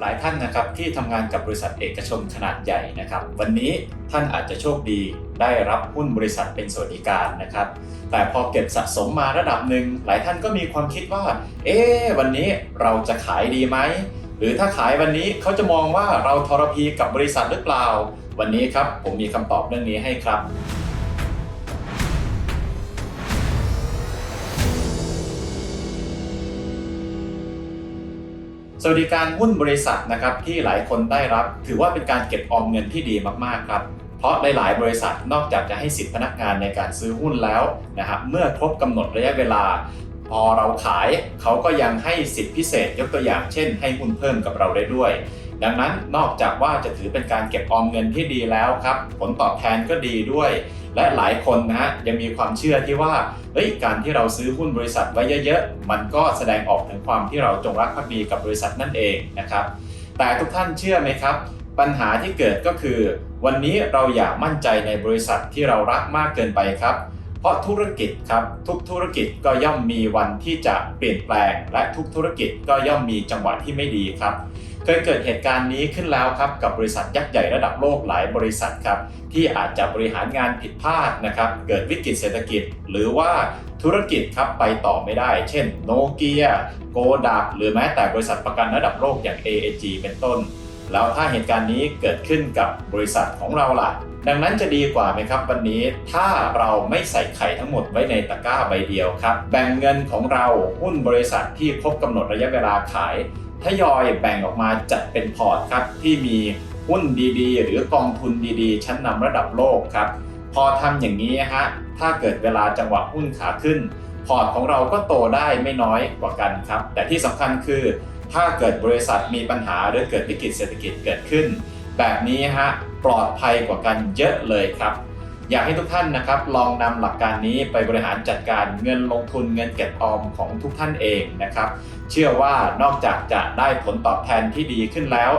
หลายท่านนะครับที่ทำงานกับบริษัทเอกชนขนาดใหญ่นะครับ วันนี้ท่านอาจจะโชคดีได้รับหุ้นบริษัทเป็นสวัสดิการนะครับ แต่พอเก็บสะสมมาระดับหนึ่งหลายท่านก็มีความคิดว่า เอ๊ะวันนี้เราจะขายดีไหมหรือถ้าขายวันนี้เขาจะมองว่าเราทรพีกับบริษัทหรือเปล่า วันนี้ครับผมมีคำตอบเรื่องนี้ให้ครับ สวัสดิการหุ้นบริษัทนะครับที่หลายคนได้รับ ถือว่าเป็นการเก็บออมเงินที่ดีมากๆครับเพราะหลายๆ บริษัทนอกจากจะให้สิทธิพนักงานในการซื้อหุ้นแล้วนะครับเมื่อครบกำหนดระยะเวลา พอเราขายเขาก็ยังให้สิทธิพิเศษยกตัวอย่างเช่น ให้หุ้นเพิ่มกับเราได้ด้วย ดังนั้นนอกจากว่าจะถือเป็นการเก็บออมเงินที่ดีแล้วครับ ผลตอบแทนก็ดีด้วย และหลายคนนะฮะยังมีความเชื่อที่ว่าเฮ้ยการที่เราซื้อหุ้นบริษัทไว้เยอะๆ มันก็แสดงออกถึงความที่เราจงรักภักดีกับบริษัทนั่นเองนะครับ แต่ทุกท่านเชื่อไหมครับ ปัญหาที่เกิดก็คือ วันนี้เราอยากมั่นใจในบริษัทที่เรารักมากเกินไปครับ เพราะธุรกิจครับทุกธุรกิจก็ย่อมมีวันที่จะเปลี่ยนแปลง และทุกธุรกิจก็ย่อมมีจังหวะที่ไม่ดีครับ เคยเกิดเหตุการณ์นี้ขึ้นแล้วครับกับบริษัทยักษ์ใหญ่ระดับโลกหลายบริษัทครับที่อาจจะบริหารงานผิดพลาดนะครับ เกิดวิกฤตเศรษฐกิจ หรือว่าธุรกิจครับไปต่อไม่ได้ เช่นโนเกียโกดักหรือแม้แต่บริษัทประกันระดับโลกอย่าง AAG เป็นต้น แล้วถ้าเหตุการณ์นี้เกิดขึ้นกับบริษัทของเราล่ะ ดังนั้นจะดีกว่าไหมครับวันนี้ถ้าเราไม่ใส่ไข่ทั้งหมดไว้ในตะกร้าใบเดียวครับ แบ่งเงินของเราหุ้นบริษัทที่ครบกำหนดระยะเวลาขายทยอยแบ่งออกมาจัดเป็นพอร์ตครับที่มีหุ้นดีๆ หรือกองทุนดีๆ ชั้นนำระดับโลกครับ พอทำอย่างนี้ฮะถ้าเกิดเวลาจังหวะหุ้นขาขึ้น พอร์ตของเราก็โตได้ไม่น้อยกว่ากันครับ แต่ที่สำคัญคือ ถ้าเกิดบริษัทมีปัญหาหรือเกิดวิกฤตเศรษฐกิจเกิดขึ้น แบบนี้ฮะปลอดภัยกว่ากันเยอะเลยครับ อยากให้ทุกท่านนะครับ ลองนำหลักการนี้ไปบริหารจัดการเงินลงทุนเงินเก็บออมของทุกท่านเองนะครับ เชื่อว่านอกจากจะได้ผลตอบแทนที่ดีขึ้นแล้ว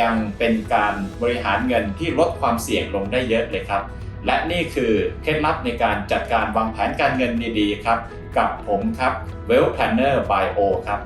ยังเป็นการบริหารเงินที่ลดความเสี่ยงลงได้เยอะเลยครับและนี่คือเคล็ดลับในการจัดการวางแผนการเงินดีๆครับ กับผมครับ Well Planner by O ครับ